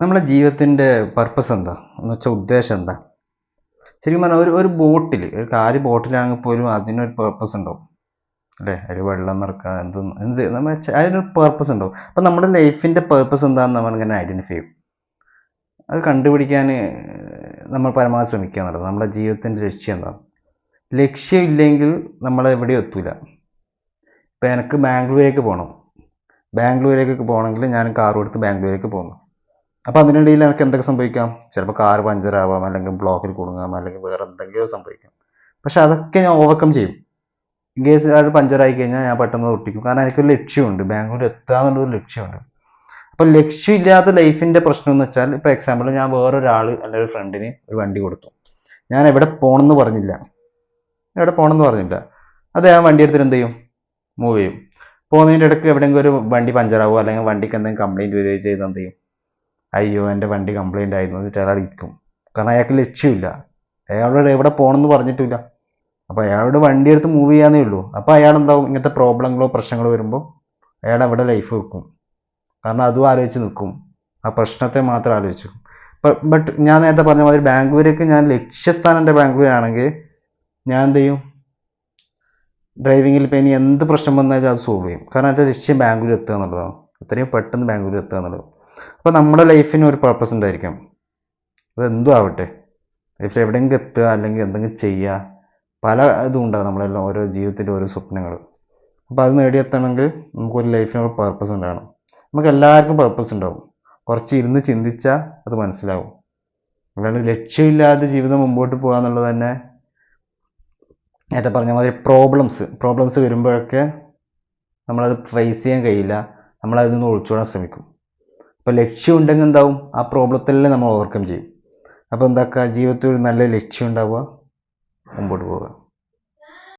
നമ്മുടെ ജീവിതത്തിന്റെ പർപ്പസ് എന്താ? എന്ന് വെച്ചാൽ ഉദ്ദേശം എന്താ? ശരിക്കും പറഞ്ഞാൽ ഒരു ഒരു ബോട്ടിൽ ഒരു കാൽ ബോട്ടിലാണെങ്കിൽ പോലും അതിനൊരു പർപ്പസ് ഉണ്ടാവും. അല്ലേ? അതിൽ വെള്ളം നിറക്കുക എന്ത് എന്ത് നമ്മൾ അതിനൊരു പർപ്പസ് ഉണ്ടാവും. അപ്പം നമ്മുടെ ലൈഫിന്റെ പർപ്പസ് എന്താണെന്ന് നമ്മളിങ്ങനെ ഐഡന്റിഫൈ ചെയ്യും. അത് കണ്ടുപിടിക്കാൻ നമ്മൾ പരമാവധി ശ്രമിക്കുക എന്നുള്ളത്. നമ്മുടെ ജീവിതത്തിന്റെ ലക്ഷ്യം എന്താണ് ലക്ഷ്യമില്ലെങ്കിൽ നമ്മൾ എവിടെയും എത്തൂല. ഇപ്പം എനിക്ക് ബാംഗ്ലൂരിലേക്ക് പോകണം ബാംഗ്ലൂരേക്ക് പോകണമെങ്കിൽ ഞാൻ കാർ എടുത്ത് ബാംഗ്ലൂരിലേക്ക് പോകുന്നു അപ്പോൾ അതിനിടയിൽ എനിക്ക് എന്തൊക്കെ സംഭവിക്കാം? ചിലപ്പോൾ കാർ പഞ്ചറാവാം അല്ലെങ്കിൽ ബ്ലോക്കിൽ കുടുങ്ങാം അല്ലെങ്കിൽ വേറെ എന്തെങ്കിലും സംഭവിക്കാം. പക്ഷെ അതൊക്കെ ഞാൻ ഓവർകം ചെയ്യും. ഇൻ കേസ് അത് പഞ്ചറായി കഴിഞ്ഞാൽ ഞാൻ പെട്ടെന്ന് ഒട്ടിക്കും. കാരണം എനിക്കൊരു ലക്ഷ്യമുണ്ട്. ബാംഗ്ലൂർ എത്തുക എന്നുള്ളൊരു ലക്ഷ്യമുണ്ട്. അപ്പോൾ ലക്ഷ്യമില്ലാത്ത ലൈഫിന്റെ പ്രശ്നം എന്ന് വെച്ചാൽ ഇപ്പോൾ എക്സാമ്പിൾ ഞാൻ വേറൊരാൾ അല്ലെങ്കിൽ ഒരു ഫ്രണ്ടിന് ഒരു വണ്ടി കൊടുത്തു. ഞാൻ എവിടെ പോകണമെന്ന് പറഞ്ഞില്ല. എവിടെ പോകണമെന്ന് പറഞ്ഞില്ല. അത് ഞാൻ വണ്ടി എടുത്തിട്ട് എന്ത് ചെയ്യും? മൂവ് ചെയ്യും. പോകുന്നതിന്റെ ഇടയ്ക്ക് എവിടെയെങ്കിലും ഒരു വണ്ടി പഞ്ചറാവോ അല്ലെങ്കിൽ വണ്ടിക്ക് എന്തെങ്കിലും കംപ്ലയിന്റ് വരികയോ ചെയ്ത് എന്ത് ചെയ്യും? അയ്യോ എന്റെ വണ്ടി കംപ്ലൈന്റ് ആയിരുന്നു. എന്നിട്ട് അയാൾ ഇരിക്കും. കാരണം അയാൾക്ക് ലക്ഷ്യമില്ല. അയാളോട് എവിടെ പോകണമെന്ന് പറഞ്ഞിട്ടില്ല. അപ്പോൾ അയാളോട് വണ്ടി എടുത്ത് മൂവ് ചെയ്യാന്നേ ഉള്ളൂ. അപ്പോൾ അയാൾ എന്താവും ഇങ്ങനത്തെ പ്രോബ്ലങ്ങളോ പ്രശ്നങ്ങളോ വരുമ്പോൾ അയാൾ അവിടെ ലൈഫ് വെക്കും. കാരണം അതും ആലോചിച്ച് നിൽക്കും ആ പ്രശ്നത്തെ മാത്രം ആലോചിച്ചു ബട്ട് ഞാൻ നേരത്തെ പറഞ്ഞ മാതിരി ബാംഗ്ലൂരേക്ക് ഞാൻ ലക്ഷ്യസ്ഥാനം എന്റെ ബാംഗ്ലൂർ ആണെങ്കിൽ ഞാൻ എന്ത് ചെയ്യും? ഡ്രൈവിങ്ങിൽ ഇപ്പോൾ ഇനി എന്ത് പ്രശ്നം വന്നാലും അത് സോൾവ് ചെയ്യും. കാരണം എന്റെ ലക്ഷ്യം ബാംഗ്ലൂർ എത്തുക എന്നുള്ളതാണ്. എത്രയും പെട്ടെന്ന് ബാംഗ്ലൂർ എത്തുക എന്നുള്ളത്. അപ്പോൾ നമ്മുടെ ലൈഫിന് ഒരു പർപ്പസ് ഉണ്ടായിരിക്കും. അതെന്തും ആവട്ടെ. ലൈഫിൽ എവിടെയെങ്കിലും എത്തുക അല്ലെങ്കിൽ എന്തെങ്കിലും ചെയ്യുക പല ഇതും ഉണ്ടാകും നമ്മളെല്ലാം ഓരോ ജീവിതത്തിന്റെ ഓരോ സ്വപ്നങ്ങൾ. അപ്പോൾ അത് നേടിയെത്തണമെങ്കിൽ നമുക്കൊരു ലൈഫിന് ഒരു പർപ്പസ് ഉണ്ടാകണം. നമുക്ക് എല്ലാവർക്കും പർപ്പസ് ഉണ്ടാവും. കുറച്ച് ഇരുന്ന് ചിന്തിച്ചാൽ അത് മനസ്സിലാവും. അല്ലാണ്ട് ലക്ഷ്യമില്ലാതെ ജീവിതം മുമ്പോട്ട് പോകുക എന്നുള്ളത് തന്നെ നേരത്തെ പറഞ്ഞ മാതിരി പ്രോബ്ലംസ് പ്രോബ്ലംസ് വരുമ്പോഴൊക്കെ നമ്മളത് ഫേസ് ചെയ്യാൻ കഴിയില്ല. നമ്മളതിൽ നിന്ന് ഒളിച്ചോടാൻ ശ്രമിക്കും. അപ്പോൾ ലക്ഷ്യം ഉണ്ടെങ്കിൽ എന്താവും? ആ പ്രോബ്ലത്തിലെല്ലാം നമ്മൾ ഓവർകം ചെയ്യും. അപ്പോൾ എന്താക്കുക ജീവിതത്തിൽ ഒരു നല്ല ലക്ഷ്യം ഉണ്ടാവുക മുമ്പോട്ട് പോവുക.